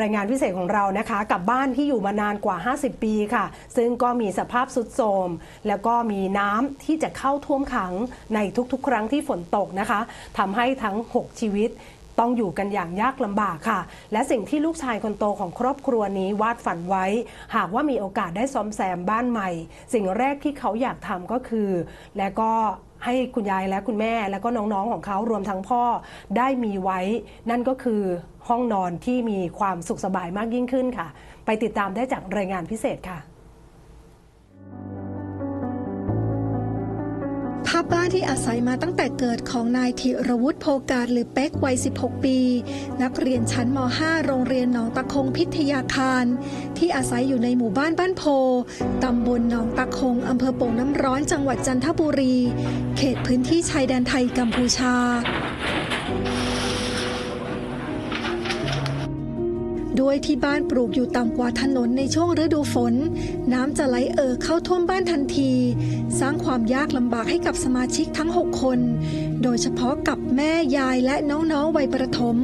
รายงานพิเศษของเรานะคะกับบ้านที่อยู่มานานกว่า 50 ปีค่ะ ซึ่งก็มีสภาพสุดโทรมแล้วก็มีน้ำที่จะเข้าท่วมขังในทุกๆ ครั้งที่ฝนตกนะคะทำให้ทั้ง 6 ชีวิต ต้องอยู่กันอย่างยากลำบากค่ะ และสิ่งที่ลูกชายคนโตของครอบครัวนี้วาดฝันไว้ หากว่ามีโอกาสได้ซ่อมแซมบ้านใหม่ สิ่งแรกที่เขาอยากทำก็คือ และก็ให้คุณยายและคุณแม่และก็น้องๆของเขารวมทั้งพ่อได้มีไว้ นั่นก็คือห้องนอนที่มีความสุขสบายมากยิ่งขึ้นค่ะ ไปติดตามได้จากรายงานพิเศษค่ะ บ้านที่อาศัยมาตั้งแต่เกิดของนายธีรวุฒิโพการหรือเป๊กวัย 16 ปี นักเรียนชั้นม .5 โรงเรียนหนองตะคงพิทยาคาร ที่อาศัยอยู่ในหมู่บ้านบ้านโพตำบลหนองตะคงอำเภอโป่งน้ำร้อนจังหวัดจันทบุรี เขตพื้นที่ชายแดนไทยกัมพูชา ด้วยที่บ้านปลูกอยู่ต่ำกว่าถนนในช่วงฤดูฝน น้ำจะไหลเอ่อเข้าท่วมบ้านทันที สร้างความยากลำบากให้กับสมาชิกทั้ง 6 คน โดยเฉพาะกับแม่ยายและน้องๆวัยประถม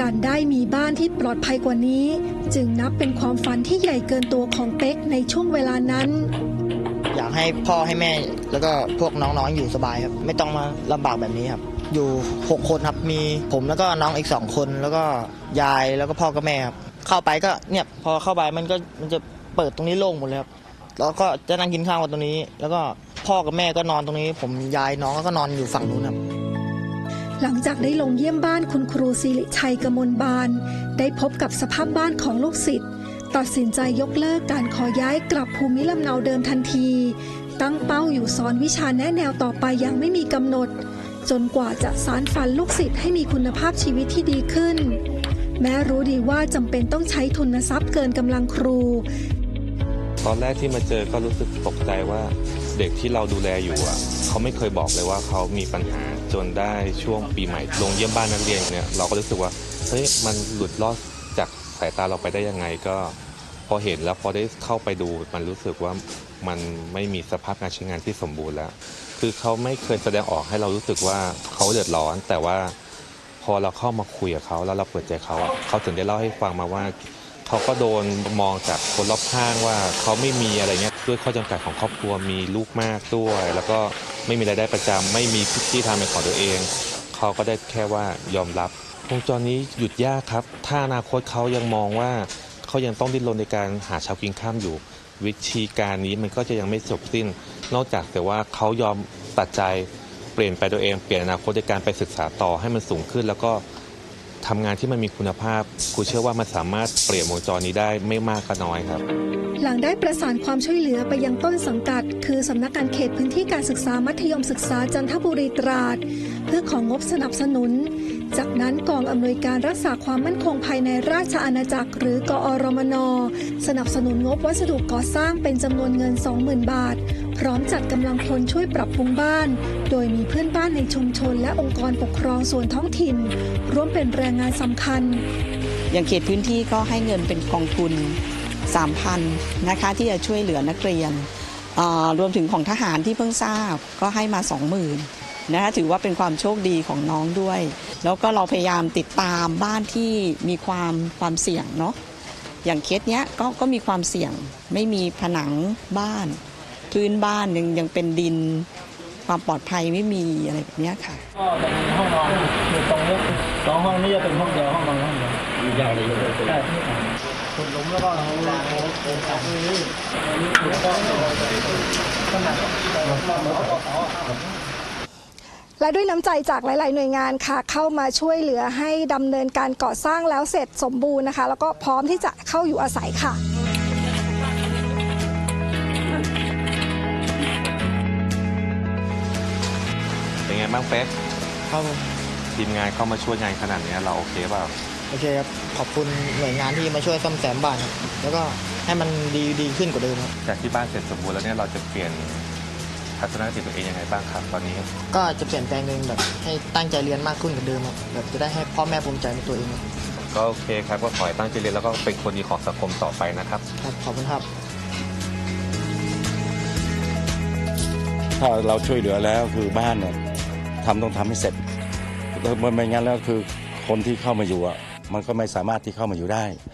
การได้มีบ้านที่ปลอดภัยกว่านี้ จึงนับเป็นความฝันที่ใหญ่เกินตัวของเป๊กในช่วงเวลานั้นอยากให้พ่อให้แม่ แล้วก็พวกน้องๆอยู่สบายครับ ไม่ต้องมาลำบากแบบนี้ครับ อยู่ 6 คนครับ มีผมแล้วก็น้องอีก 2 คน แล้วก็ยายแล้วก็พ่อกับแม่ครับ เข้าไปก็เนี่ยพอเข้าไปมันก็มันจะเปิดตรงนี้โล่งหมดเลยครับ แล้วก็จะนั่งกินข้าวกันตรงนี้ แล้วก็พ่อกับแม่ก็นอนตรงนี้ ผมยายน้องก็นอนอยู่ฝั่งนู้นครับ หลังจากได้ลงเยี่ยมบ้านคุณครูสิริชัยกมลบานได้พบกับสภาพบ้านของลูกศิษย์ตัดสินใจยกเลิกการขอย้ายกลับภูมิลำเนาเดิมทันที ตั้งเป้าอยู่สอนวิชาแนะแนวต่อไปอย่างไม่มีกำหนด จนกว่าจะสารฝันลูกศิษย์ให้มีคุณภาพชีวิตที่ดีขึ้น แม้รู้ดีว่าจำเป็นต้องใช้ทุนทรัพย์เกินกำลังครู ตอนแรกที่มาเจอก็รู้สึกตกใจว่าเด็กที่เราดูแลอยู่อะเขาไม่เคยบอกเลยว่าเขามีปัญหาจนได้ช่วงปีใหม่ลงเยี่ยมบ้านนักเรียนเนี่ยเราก็รู้สึกว่าเฮ้ยมันหลุดลอดจากสายตาเราไปได้ยังไงก็ พอเห็นแล้วพอได้เข้าไปดูมันรู้สึกว่ามันไม่มีสภาพการใช้งานที่สมบูรณ์แล้ว คือเขาไม่เคยแสดงออกให้เรารู้สึกว่าเขาเดือดร้อน แต่ว่าพอเราเข้ามาคุยกับเขาแล้วเราเปิดใจเขาเขาถึงได้เล่าให้ฟังมาว่าเขาก็โดนมองจากคนรอบข้างว่าเขาไม่มีอะไรเงี้ยด้วยข้อจำกัดของครอบครัวมีลูกมากด้วย แล้วก็ไม่มีรายได้ประจำไม่มีที่ทำเป็นของตัวเอง เขาก็ได้แค่ว่ายอมรับวงจรนี้หยุดยากครับ ถ้าอนาคตเขายังมองว่า เขายังต้องดิ้นรนในการหาเช้ากินข้ามอยู่ วิธีการนี้มันก็จะยังไม่จบสิ้น นอกจากแต่ว่าเขายอมตัดใจเปลี่ยนไปตัวเองเปลี่ยนอนาคตในการไปศึกษาต่อให้มันสูงขึ้น แล้วก็ทำงานที่มันมีคุณภาพครูเชื่อว่ามันสามารถเปลี่ยนวงจรนี้ได้ไม่มากก็น้อยครับ หลังได้ประสานความช่วยเหลือไปยังต้นสังกัด คือสำนักงานเขตพื้นที่การศึกษามัธยมศึกษาจันทบุรีตราด เพื่อของงบสนับสนุน จากนั้นกองอำนวยการรักษาความมั่นคงภายในราชอาณาจักร หรือกอรมน สนับสนุนงบวัสดุก่อสร้างเป็นจำนวนเงิน 20,000 บาท พร้อมจัดกำลังพลช่วยปรับปรุงบ้าน โดยมีเพื่อนบ้านในชุมชน และองค์กรปกครองส่วนท้องถิ่น ร่วมเป็นแรงงานสำคัญ อย่างเขตพื้นที่ก็ให้เงินเป็นกองทุน 3,000นะคะที่จะช่วยเหลือนักเรียนรวมถึงของทหารที่เพิ่งทราบก็ให้มา 20,000 นะคะถือว่าเป็นความโชคดีของน้องด้วย แล้วก็เราพยายามติดตามบ้านที่มีความความเสี่ยงเนาะอย่างเคสเนี้ยก็ก็มีความเสี่ยงไม่มีผนังบ้าน พื้นบ้านยังยังเป็นดิน ความปลอดภัยไม่มีอะไรแบบเนี้ยค่ะก็เป็นห้องนอนอยู่ตรงนี้สองห้องนี้จะเป็นห้องเดียวห้องนอนห้องเดียวใหญ่เลยใช่ขุดหลุมแล้วก็เอาวางโครงการนี้แล้วก็ขนาดเหมือนกับเขาครับ และด้วยน้ำใจจากหลาย ๆ หน่วยงานค่ะ เข้ามาช่วยเหลือให้ดำเนินการก่อสร้างแล้วเสร็จสมบูรณ์นะคะ แล้วก็พร้อมที่จะเข้าอยู่อาศัยค่ะเป็นไงบ้างเป๊กครับผมทีมงานเข้ามาช่วยงานขนาดเนี้ยเราโอเคเปล่าโอเคครับ ขอบคุณหน่วยงานที่มาช่วยซ่อมแซมบ้านครับแล้วก็ให้มันดีดีขึ้นกว่าเดิมครับ จากที่บ้านเสร็จสมบูรณ์แล้วเนี่ยเราจะเปลี่ยน ทัศนคติตัวเองยังไงบ้างครับตอนนี้ ก็จะเปลี่ยนแปลงเองแบบให้ตั้งใจเรียนมากขึ้นกว่าเดิมครับแบบจะได้ให้พ่อแม่ภูมิใจในตัวเองครับก็โอเคครับก็ขอให้ตั้งใจเรียนแล้วก็เป็นคนดีของสังคมต่อไปนะครับ ครับขอบคุณครับ ถ้าเราช่วยเหลือแล้วคือบ้านเนี่ยทำต้องทำให้เสร็จแล้วไม่งั้นแล้วคือคนที่เข้ามาอยู่อะมันก็ไม่สามารถที่เข้ามาอยู่ได้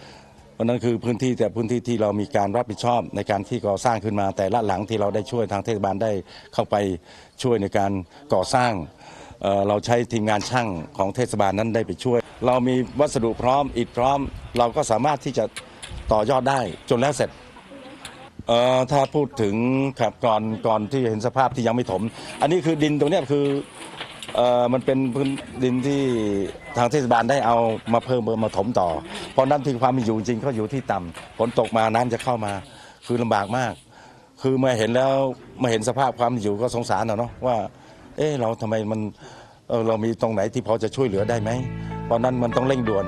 เพ ราะนั้นคือพื้นที่แต่พื้นที่ที่เรามีการรับผิดชอบในการที่ก่อสร้างขึ้นมา แต่ละหลังที่เราได้ช่วยทางเทศบาลได้เข้าไปช่วยในการก่อสร้างเเราใช้ทีมงานช่างของเทศบาลนั้นได้ไปช่วย เรามีวัสดุพร้อมอิฐพร้อม เราก็สามารถที่จะต่อยอดได้จนแล้วเสร็จถ้าพูดถึงครับก่อนก่อนที่เห็นสภาพที่ยังไม่ถม อันนี้คือดินตรงนี้คือ เอ่อมันเป็นพื้นดินที่ทางเทศบาลได้เอามาเพิ่มเพิ่มมาถมต่อ เพราะน้ำที่ความมีอยู่จริงก็อยู่ที่ต่ำฝนตกมาน้ำจะเข้ามาคือลำบากมาก คือเมื่อเห็นแล้วมาเห็นสภาพความอยู่ก็สงสารอะเนาะว่า เอ๊ะเราทำไมมันเออเรามีตรงไหนที่พอจะช่วยเหลือได้ไหมเพราะนั้นมันต้องเร่งด่วน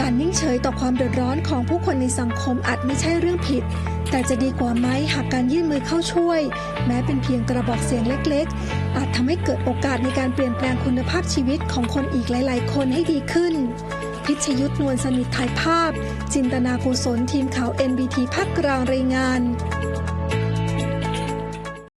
การนิ่งเฉยต่อความเดือดร้อนของผู้คนในสังคมอาจไม่ใช่เรื่องผิด แต่จะดีกว่าไหมหากการยื่นมือเข้าช่วย แม้เป็นเพียงกระบอกเสียงเล็กๆ อาจทำให้เกิดโอกาสในการเปลี่ยนแปลงคุณภาพชีวิตของคนอีกหลาย ๆ คนให้ดีขึ้น พิชยุทธนวลสนิทถ่ายภาพ จินตนากุศลทีมข่าว NBT ภาคกลางรายงาน